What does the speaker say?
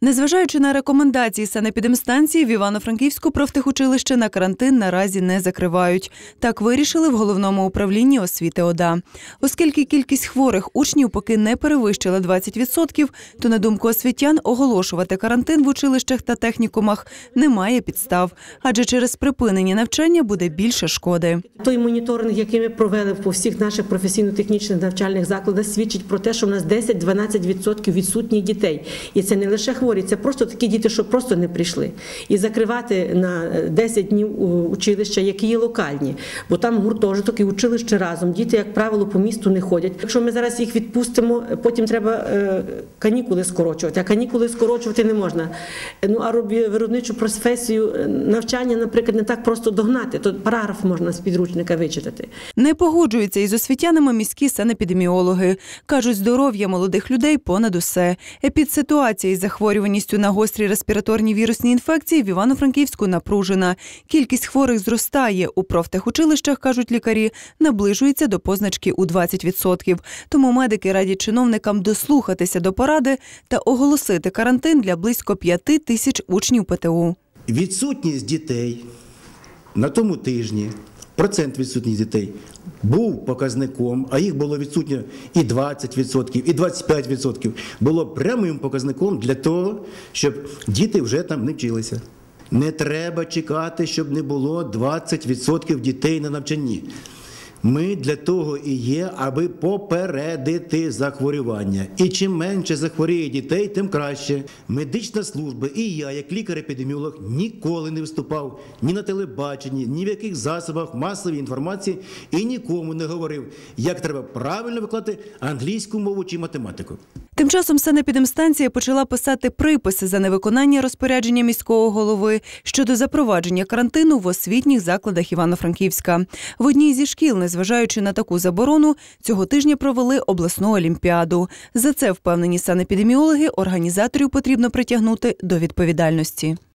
Незважаючи на рекомендації санепідемстанції, в Івано-Франківську профтехучилище на карантин наразі не закривають. Так вирішили в головному управлінні освіти ОДА. Оскільки кількість хворих учнів поки не перевищила 20%, то на думку освітян оголошувати карантин в училищах та технікумах немає підстав, адже через припинення навчання буде більше шкоди. Той моніторинг, який ми провели по всіх наших професійно-технічних навчальних закладах, свідчить про те, що в нас 10-12% відсутніх дітей. І це не лише хворі, це просто такі діти, що просто не прийшли. І закривати на 10 днів училища, які є локальні, бо там гуртожиток і училище разом. Діти, як правило, по місту не ходять. Якщо ми зараз їх відпустимо, потім треба е, канікули скорочувати. А канікули скорочувати не можна. Ну а виробничу професію е, навчання, наприклад, не так просто догнати. То параграф можна з підручника вичитати. Не погоджуються із освітянами міські санепідеміологи. Кажуть, здоров'я молодих людей понад усе. Епідситуація із захворюваністю на гострі респіраторні вірусні інфекції в Івано-Франківську напружена. Кількість хворих зростає. У профтехучилищах, кажуть лікарі, наближується до позначки у 20%. Тому медики радять чиновникам дослухатися до поради та оголосити карантин для близько 5 тисяч учнів ПТУ. Відсутність дітей на тому тижні, процент відсутність дітей був показником, а їх було відсутньо і 20%, і 25%, було прямим показником для того, щоб діти вже там не вчилися. Не треба чекати, щоб не було 20% дітей на навчанні. Ми для того і є, аби попередити захворювання. І чим менше захворіє дітей, тим краще. Медична служба і я, як лікар-епідеміолог, ніколи не виступав ні на телебаченні, ні в яких засобах масової інформації і нікому не говорив, як треба правильно викладати англійську мову чи математику. Тим часом санепідемстанція почала писати приписи за невиконання розпорядження міського голови щодо запровадження карантину в освітніх закладах Івано-Франківська. В одній зі шкіл, незважаючи на таку заборону, цього тижня провели обласну олімпіаду. За це впевнені санепідеміологи, організаторів потрібно притягнути до відповідальності.